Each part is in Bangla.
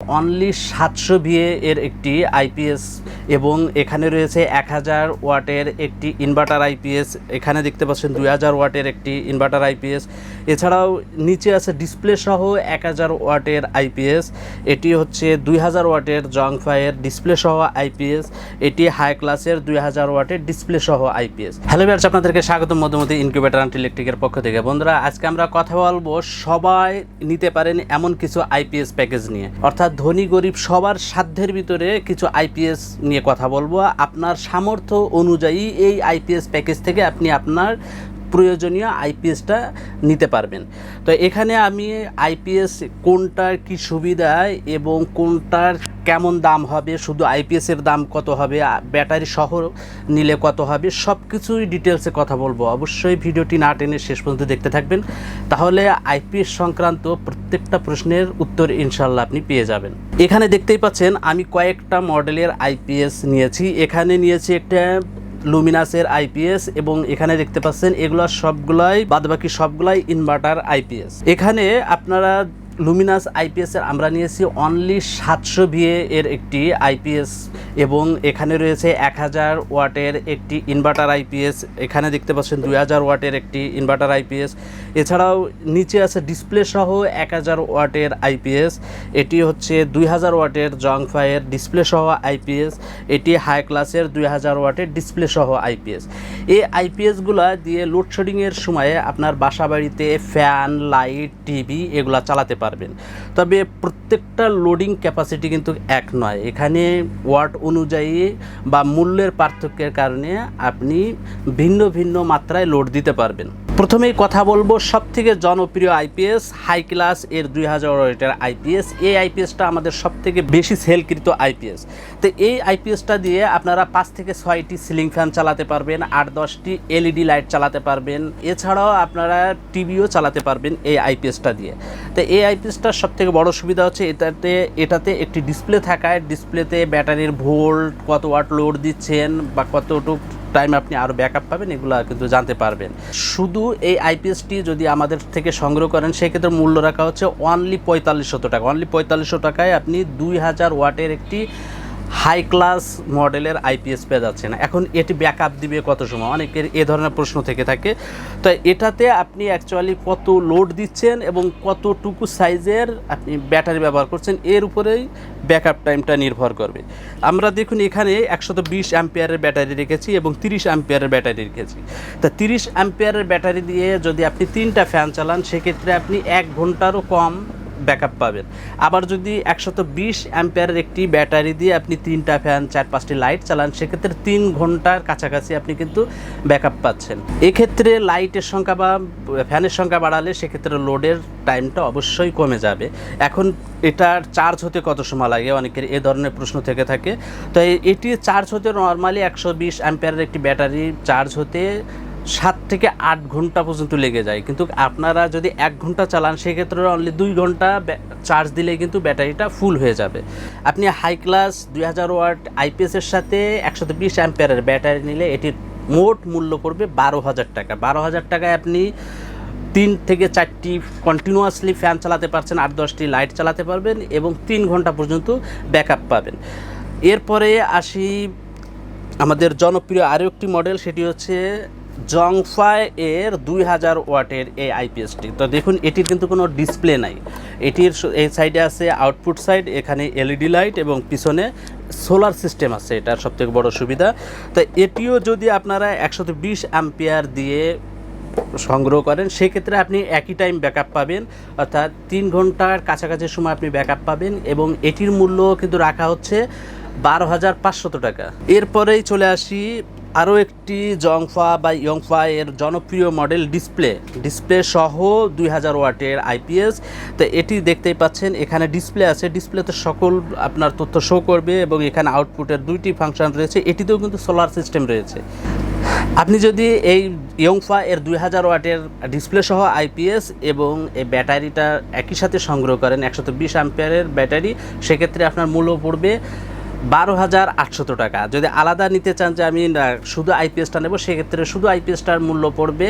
অনলি সাতশো ভিএ এর একটি আইপিএস এবং এখানে রয়েছে এক হাজার ওয়াটের একটি ইনভার্টার আইপিএস। এখানে দেখতে পাচ্ছেন দুই হাজার ওয়াটের একটি ইনভার্টার আইপিএস। এছাড়াও নিচে আছে ডিসপ্লে সহ এক হাজার ওয়াটের আইপিএস এটি হচ্ছে দুই হাজার ওয়াটের জংফায়ের ডিসপ্লে সহ আইপিএস এটি হাই ক্লাসের দুই হাজার ওয়াটের ডিসপ্লে সহ আইপিএস হ্যালো বিয়ার্স আপনাদেরকে স্বাগত মধ্যমধ্যে ইনকিউবেটার অ্যান্ড ইলেকট্রিকের পক্ষ থেকে। বন্ধুরা, আজকে আমরা কথা বলব সবাই নিতে পারেন এমন কিছু আইপিএস প্যাকেজ নিয়ে। অর্থাৎ ধনী গরিব সবার সাধ্যের ভিতরে কিছু আইপিএস নিয়ে কথা বলব। আপনার সামর্থ্য অনুযায়ী এই আইপিএস প্যাকেজ থেকে আপনি আপনার প্রয়োজনীয় আইপিএসটা নিতে পারবেন। তো এখানে আমি আইপিএস কোনটার কি সুবিধা এবং কোনটার কেমন দাম হবে, শুধু আইপিএসের দাম কত হবে ব্যাটারি সহ নিলে কত হবে সব কিছুই ডিটেলসে কথা বলব। অবশ্যই ভিডিওটি না টেনে শেষ পর্যন্ত দেখতে থাকবেন। তাহলে আইপিএস সংক্রান্ত প্রত্যেকটা প্রশ্নের উত্তর ইনশাল্লাহ আপনি পেয়ে যাবেন। এখানে দেখতেই পাচ্ছেন, আমি কয়েকটা মডেলের আইপিএস নিয়েছি। এখানে নিয়েছি একটা লুমিনাসের আইপিএস এবং এখানে দেখতে পাচ্ছেন এগুলো সবগুলাই বাদবাকি সবগুলাই ইনভার্টার আইপিএস এখানে আপনারা লুমিনাস আইপিএস এর আমরা নিয়েছি অনলি সাতশো ভিএ এর একটি আইপিএস এবং এখানে রয়েছে এক হাজার ওয়াটের একটি ইনভার্টার আইপিএস এখানে দেখতে পাচ্ছেন দুই হাজার ওয়াটের একটি ইনভার্টার আইপিএস এছাড়াও নিচে আছে ডিসপ্লে সহ এক হাজার ওয়াটের আইপিএস এটি হচ্ছে দুই হাজার ওয়াটের জংফায়ের ডিসপ্লে সহ আইপিএস এটি হাই ক্লাসের দুই হাজার ওয়াটের ডিসপ্লে সহ আইপিএস এই আইপিএসগুলো দিয়ে লোডশেডিংয়ের সময়ে আপনার বাসা বাড়িতে ফ্যান লাইট টিভি এগুলা চালাতে পারবেন। তবে প্রত্যেকটা লোডিং ক্যাপাসিটি কিন্তু এক নয়। এখানে ওয়ার্ড অনুযায়ী বা মূল্যের পার্থক্যের কারণে আপনি ভিন্ন ভিন্ন মাত্রায় লোড দিতে পারবেন। প্রথমেই কথা বলব সব থেকে জনপ্রিয় আইপিএস হাই ক্লাস এর দুই হাজার আইপিএস। এই আইপিএসটা আমাদের সব থেকে বেশি সেলকৃত আইপিএস। তো এই আইপিএসটা দিয়ে আপনারা পাঁচ থেকে ছয়টি সিলিং ফ্যান চালাতে পারবেন, আট দশটি এলইডি লাইট চালাতে পারবেন। এছাড়াও আপনারা টিভিও চালাতে পারবেন এই আইপিএসটা দিয়ে। তো এই আইপিএসটার সব থেকে বড় সুবিধা হচ্ছে এটাতে এটাতে একটি ডিসপ্লে থাকায় ডিসপ্লেতে ব্যাটারির ভোল্ট কত ওয়াট লোড দিচ্ছেন বা কতটুকু টাইম আপনি আরও ব্যাকআপ পাবেন, এগুলো কিন্তু জানতে পারবেন। শুধু এই আইপিএসটি যদি আমাদের থেকে সংগ্রহ করেন, সেক্ষেত্রে মূল্য রাখা হচ্ছে অনলি পঁয়তাল্লিশশো টাকা। অনলি পঁয়তাল্লিশশো টাকায় আপনি দুই হাজার ওয়াটের একটি হাই ক্লাস মডেলের আইপিএস পেয়ে যাচ্ছেন। এখন এটি ব্যাকআপ দিবে কত সময়? অনেকের এ ধরনের প্রশ্ন থেকে থাকে। তো এটাতে আপনি অ্যাকচুয়ালি কত লোড দিচ্ছেন এবং কতটুকু সাইজের আপনি ব্যাটারি ব্যবহার করছেন, এর উপরেই ব্যাকআপ টাইমটা নির্ভর করবে। আমরা দেখুন এখানে একশত বিশ অ্যাম্পিয়ারের ব্যাটারি রেখেছি এবং তিরিশ অ্যাম্পিয়ারের ব্যাটারি রেখেছি। তা তিরিশ অ্যাম্পিয়ারের ব্যাটারি দিয়ে যদি আপনি তিনটা ফ্যান চালান, সেক্ষেত্রে আপনি এক ঘন্টারও কম ব্যাকআপ পাবেন। আবার যদি একশত বিশ অ্যাম্পিয়ারের একটি ব্যাটারি দিয়ে আপনি তিনটা ফ্যান চার, পাঁচটি লাইট চালান, সেক্ষেত্রে তিন ঘণ্টার কাছাকাছি আপনি কিন্তু ব্যাকআপ পাচ্ছেন। এক্ষেত্রে লাইটের সংখ্যা বা ফ্যানের সংখ্যা বাড়ালে সেক্ষেত্রে লোডের টাইমটা অবশ্যই কমে যাবে। এখন এটার চার্জ হতে কত সময় লাগে? অনেকের এ ধরনের প্রশ্ন থেকে থাকে। তো এটি চার্জ হতে নর্মালি একশো বিশ অ্যাম্পিয়ারের একটি ব্যাটারি চার্জ হতে সাত থেকে আট ঘণ্টা পর্যন্ত লেগে যায়। কিন্তু আপনারা যদি এক ঘণ্টা চালান, সেক্ষেত্রে অনলি দুই ঘণ্টা চার্জ দিলে কিন্তু ব্যাটারিটা ফুল হয়ে যাবে। আপনি হাই ক্লাস দুই হাজার ওয়াট আইপিএসের সাথে একশো বিশ অ্যাম্পিয়ারের ব্যাটারি নিলে এটির মোট মূল্য পড়বে বারো হাজার টাকা। বারো হাজার টাকায় আপনি তিন থেকে চারটি কন্টিনিউয়াসলি ফ্যান চালাতে পারছেন, আট দশটি লাইট চালাতে পারবেন এবং তিন ঘণ্টা পর্যন্ত ব্যাকআপ পাবেন। এরপরে আসি আমাদের জনপ্রিয় আরও একটি মডেল সেটি হচ্ছে জংফাই এর দুই হাজার ওয়াটের এই আইপিএসটি তো দেখুন, এটির কিন্তু কোনো ডিসপ্লে নাই। এটির এই সাইডে আছে আউটপুট সাইড এখানে এলইডি লাইট এবং পিছনে সোলার সিস্টেম আছে। এটার সবথেকে বড় সুবিধা। তো এটিও যদি আপনারা একশত বিশ অ্যাম্পিয়ার দিয়ে সংগ্রহ করেন, সেক্ষেত্রে আপনি একই টাইম ব্যাকআপ পাবেন। অর্থাৎ তিন ঘণ্টার কাছাকাছি সময় আপনি ব্যাকআপ পাবেন এবং এটির মূল্য কিন্তু রাখা হচ্ছে বারো হাজার পাঁচশত টাকা। এরপরেই চলে আসি আরও একটি জংফা বা ইয়ংফা এর জনপ্রিয় মডেল ডিসপ্লে। ডিসপ্লে সহ দুই হাজার ওয়াটের আইপিএস তো এটি দেখতেই পাচ্ছেন, এখানে ডিসপ্লে আছে। ডিসপ্লেতে সকল আপনার তথ্য শো করবে এবং এখানে আউটপুটের দুইটি ফাংশন রয়েছে। এটিতেও কিন্তু সোলার সিস্টেম রয়েছে। আপনি যদি এই ইয়ংফা এর দুই হাজার ওয়াটের ডিসপ্লে সহ আইপিএস এবং এই ব্যাটারিটা একই সাথে সংগ্রহ করেন একশত বিশ অ্যাম্পিয়ারের ব্যাটারি, সেক্ষেত্রে আপনার মূল্য পড়বে বারো হাজার আটশত টাকা। যদি আলাদা নিতে চান যে আমি শুধু আইপিএসটা নেব, সেক্ষেত্রে শুধু আইপিএসটার মূল্য পড়বে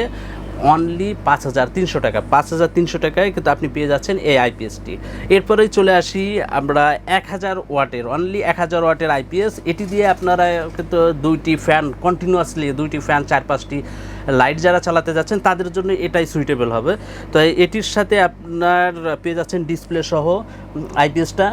অনলি পাঁচ হাজার তিনশো টাকা। পাঁচ হাজার তিনশো টাকায় কিন্তু আপনি পেয়ে যাচ্ছেন এই আইপিএসটি এরপরেই চলে আসি আমরা এক হাজার ওয়াটের অনলি এক হাজার ওয়াটের আইপিএস এটি দিয়ে আপনারা কিন্তু দুইটি ফ্যান কন্টিনিউয়াসলি দুইটি ফ্যান চার পাঁচটি লাইট যারা চালাতে যাচ্ছেন, তাদের জন্য এটাই সুইটেবল হবে। তো এটির সাথে আপনার পেয়ে যাচ্ছেন ডিসপ্লে সহ আইপিএসটা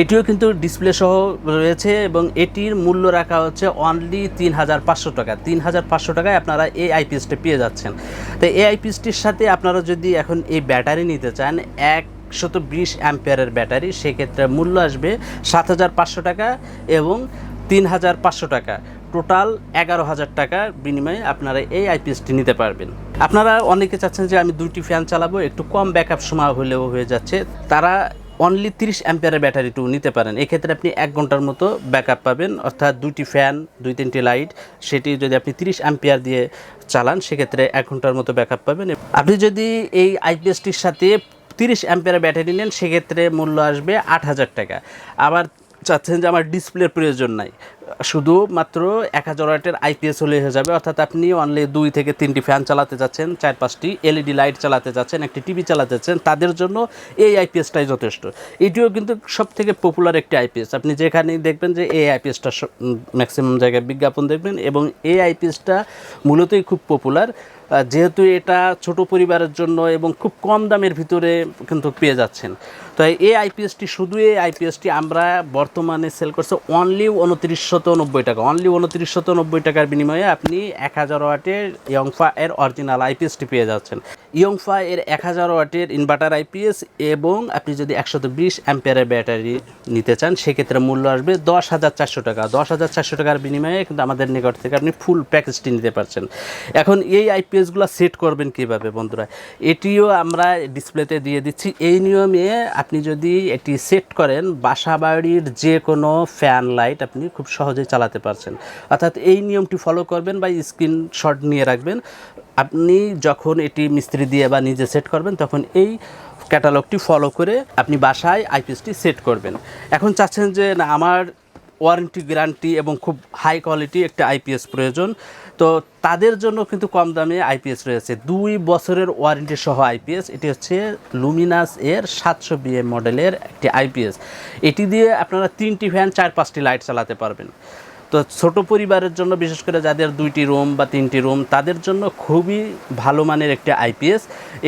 এটিও কিন্তু ডিসপ্লে সহ রয়েছে এবং এটির মূল্য রাখা হচ্ছে অনলি তিন হাজার পাঁচশো টাকা। তিন হাজার পাঁচশো টাকায় আপনারা এই আইপিএসটি পেয়ে যাচ্ছেন। তো এই আইপিএসটির সাথে আপনারা যদি এখন এই ব্যাটারি নিতে চান এক শত বিশ অ্যাম্পিয়ারের ব্যাটারি, সেক্ষেত্রে মূল্য আসবে সাত হাজার পাঁচশো টাকা এবং তিন হাজার পাঁচশো টাকা। টোটাল এগারো হাজার টাকার বিনিময়ে আপনারা এই আইপিএসটি নিতে পারবেন। আপনারা অনেকে চাচ্ছেন যে আমি দুইটি ফ্যান চালাবো, একটু কম ব্যাকআপ সময় হলেও হয়ে যাচ্ছে। তারা অনলি তিরিশ অ্যাম্পিয়ারের ব্যাটারিটু নিতে পারেন। এক্ষেত্রে আপনি এক ঘণ্টার মতো ব্যাকআপ পাবেন, অর্থাৎ দুইটি ফ্যান দুই তিনটি লাইট সেটি যদি আপনি তিরিশ অ্যাম্পিয়ার দিয়ে চালান, সেক্ষেত্রে এক ঘণ্টার মতো ব্যাকআপ পাবেন। আপনি যদি এই আইপিএসটির সাথে তিরিশ অ্যাম্পিয়ারের ব্যাটারি নেন, সেক্ষেত্রে মূল্য আসবে আট হাজার টাকা। আবার চাচ্ছেন যে আমার ডিসপ্লের প্রয়োজন নাই। শুধু মাত্র এক হাজার ওয়াটের আইপিএস হলে হয়ে যাবে। অর্থাৎ আপনি অনলি দুই থেকে তিনটি ফ্যান চালাতে যাচ্ছেন, চার পাঁচটি এলইডি লাইট চালাতে যাচ্ছেন, একটি টিভি চালাতে যাচ্ছেন, তাদের জন্য এই আইপিএসটাই যথেষ্ট। এটিও কিন্তু সব থেকে পপুলার একটি আইপিএস আপনি যেখানেই দেখবেন যে এই আইপিএসটা ম্যাক্সিমাম জায়গায় বিজ্ঞাপন দেখবেন এবং এই আইপিএসটা মূলতই খুব পপুলার যেহেতু এটা ছোট পরিবারের জন্য এবং খুব কম দামের ভিতরে কিন্তু পেয়ে যাচ্ছেন। তো এই আইপিএসটি শুধু এই আইপিএসটি আমরা বর্তমানে সেল করছে অনলি উনত্রিশশত নব্বই টাকা। অনলি উনত্রিশশত নব্বই টাকার বিনিময়ে আপনি এক হাজার ওয়াটের ইয়ংফা এর অরিজিনাল আইপিএসটি পেয়ে যাচ্ছেন। ইয়ংফা এর এক হাজার ওয়াটের ইনভার্টার আইপিএস এবং আপনি যদি একশত বিশ অ্যাম্পিয়ারের ব্যাটারি নিতে চান, সেক্ষেত্রে মূল্য আসবে দশ হাজার চারশো টাকা। দশ হাজার চারশো টাকার বিনিময়ে কিন্তু আমাদের নিকট থেকে আপনি ফুল প্যাকেজটি নিতে পারছেন। এখন এই আইপিএসগুলো সেট করবেন কীভাবে বন্ধুরা? এটিও আমরা ডিসপ্লেতে দিয়ে দিচ্ছি। এই নিয়মে আপনি যদি এটি সেট করেন বাসা বাড়ির যে কোনো ফ্যান লাইট আপনি খুব সহজেই চালাতে পারছেন। অর্থাৎ এই নিয়মটি ফলো করবেন বা স্ক্রিনশট নিয়ে রাখবেন। আপনি যখন এটি মিস্ত্রি দিয়ে বা নিজে সেট করবেন, তখন এই ক্যাটালগটি ফলো করে আপনি বাসায় আইপিএসটি সেট করবেন। এখন চাচ্ছেন যে, না, আমার ওয়ারেন্টি গ্যারান্টি এবং খুব হাই কোয়ালিটি একটা আইপিএস প্রয়োজন। তো তাদের জন্য কিন্তু কম দামে আইপিএস রয়েছে। দুই বছরের ওয়ারেন্টি সহ আইপিএস এটি হচ্ছে লুমিনাস এর সাতশো বিএ মডেলের একটি আইপিএস এটি দিয়ে আপনারা তিনটি ফ্যান চার, পাঁচটি লাইট চালাতে পারবেন। তো ছোট পরিবারের জন্য, বিশেষ করে যাদের দুইটি রুম বা তিনটি রুম, তাদের জন্য খুবই ভালো মানের একটি আইপিএস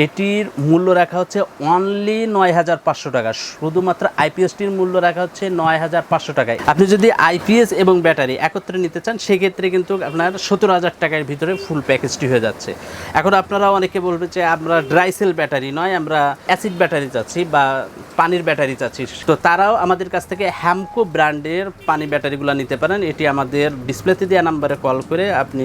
এটির মূল্য রাখা হচ্ছে অনলি নয় হাজার পাঁচশো টাকা। শুধুমাত্র আইপিএসটির মূল্য রাখা হচ্ছে নয় হাজার পাঁচশো টাকায়। আপনি যদি আইপিএস এবং ব্যাটারি একত্রে নিতে চান, সেক্ষেত্রে কিন্তু আপনার সতেরো হাজার টাকার ভিতরে ফুল প্যাকেজটি হয়ে যাচ্ছে। এখন আপনারা অনেকে বলবে যে, আমরা ড্রাই সেল ব্যাটারি নয়, আমরা অ্যাসিড ব্যাটারি চাচ্ছি বা পানির ব্যাটারি চাচ্ছি। তো তারাও আমাদের কাছ থেকে হ্যামকো ব্র্যান্ডের পানি ব্যাটারিগুলো নিতে পারেন। এটি আমাদের ডিসপ্লেতে দেওয়া নাম্বারে কল করে আপনি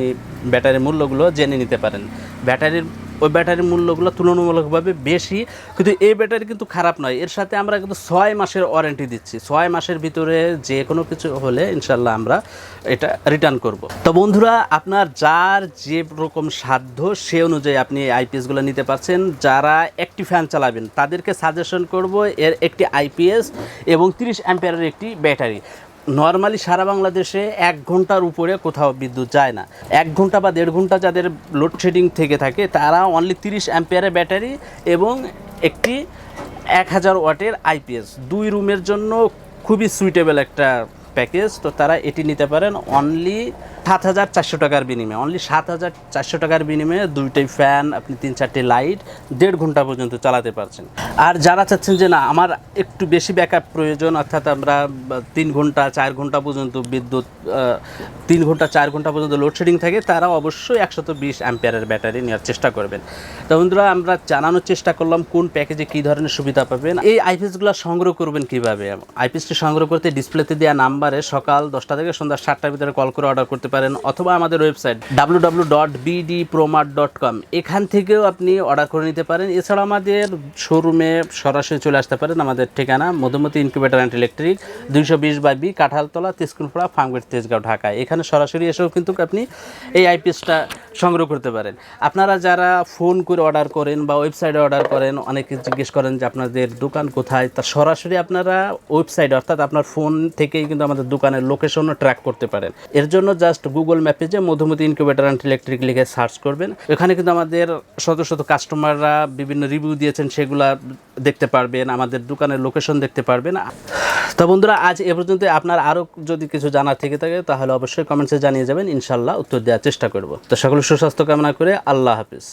ব্যাটারির মূল্যগুলো জেনে নিতে পারেন। ব্যাটারির ওই ব্যাটারির মূল্যগুলো তুলনামূলকভাবে বেশি, কিন্তু এই ব্যাটারি কিন্তু খারাপ নয়। এর সাথে আমরা কিন্তু ছয় মাসের ওয়ারেন্টি দিচ্ছি। ছয় মাসের ভিতরে যে কোনো কিছু হলে ইনশাল্লাহ আমরা এটা রিটার্ন করব। তো বন্ধুরা, আপনার যার যে রকম সাধ্য সে অনুযায়ী আপনি আইপিএসগুলো নিতে পারছেন। যারা একটি ফ্যান চালাবেন, তাদেরকে সাজেশন করব এর একটি আইপিএস এবং তিরিশ অ্যাম্পিয়ারের একটি ব্যাটারি নর্মালি সারা বাংলাদেশে এক ঘণ্টার উপরে কোথাও বিদ্যুৎ যায় না। এক ঘণ্টা বা দেড় ঘণ্টা যাদের লোডশেডিং থেকে থাকে, তারা অনলি তিরিশ অ্যাম্পিয়ারের ব্যাটারি এবং একটি এক হাজার ওয়াটের আইপিএস দুই রুমের জন্য খুবই সুইটেবল একটা প্যাকেজ তো তারা এটি নিতে পারেন। অনলি সাত হাজার চারশো টাকার বিনিময়ে অনলি সাত হাজার চারশো টাকার বিনিময়ে দুইটাই ফ্যান আপনি তিন চারটে লাইট দেড় ঘণ্টা পর্যন্ত চালাতে পারছেন। আর যারা চাচ্ছেন যে না, আমার একটু বেশি ব্যাকআপ প্রয়োজন, অর্থাৎ আমরা তিন ঘণ্টা, চার ঘণ্টা পর্যন্ত বিদ্যুৎ তিন ঘণ্টা, চার ঘণ্টা পর্যন্ত লোডশেডিং থাকে তারা অবশ্যই একশত বিশ অ্যাম্পিয়ারের ব্যাটারি নেওয়ার চেষ্টা করবেন। তো বন্ধুরা, আমরা জানানোর চেষ্টা করলাম কোন প্যাকেজে কী ধরনের সুবিধা পাবেন। এই আইপিএসগুলো সংগ্রহ করবেন কীভাবে? আইপিএসটি সংগ্রহ করতে ডিসপ্লেতে দেওয়া নাম্বারে সকাল দশটা থেকে সন্ধ্যা সাতটার ভিতরে কল করে অর্ডার করতে পারেন। অথবা আমাদের website W dot dot com এখান থেকেও আপনি অর্ডার করে নিতে পারেন। এছাড়া আমাদের শোরুমে সরাসরি চলে আসতে পারেন আমাদের ঠিকানা মধুমতি ইনকিউবেটার অ্যান্ড ইলেকট্রিক দুইশো বিশ বাই বি, কাঁঠালতলা তেজকুনপাড়া ফার্মগেট, তেজগাঁও, ঢাকা। এখানে সরাসরি এসেও কিন্তু আপনি এই আইপিএসটা সংগ্রহ করতে পারেন। আপনারা যারা ফোন করে অর্ডার করেন বা ওয়েবসাইটে অর্ডার করেন, অনেকে জিজ্ঞেস করেন যে আপনাদের দোকান কোথায়? তা সরাসরি আপনারা ওয়েবসাইট অর্থাৎ আপনার ফোন থেকেই কিন্তু আমাদের দোকানের লোকেশনও ট্র্যাক করতে পারেন। এর জন্য জাস্ট গুগল ম্যাপে যে মধুমতি ইনকিউবেটার অ্যান্ড ইলেকট্রিক লিখে সার্চ করবেন। এখানে কিন্তু আমাদের শত শত কাস্টমাররা বিভিন্ন রিভিউ দিয়েছেন, সেগুলা দেখতে পারবেন, আমাদের দোকানের লোকেশন দেখতে পারবেন। তো বন্ধুরা, আজ এ পর্যন্ত আপনার আরও যদি কিছু জানার থেকে থাকে, তাহলে অবশ্যই কমেন্টসে জানিয়ে যাবেন। ইনশাল্লাহ উত্তর দেওয়ার চেষ্টা করব। তো সকল সুস্বাস্থ্য কামনা করে আল্লাহ হাফিজ।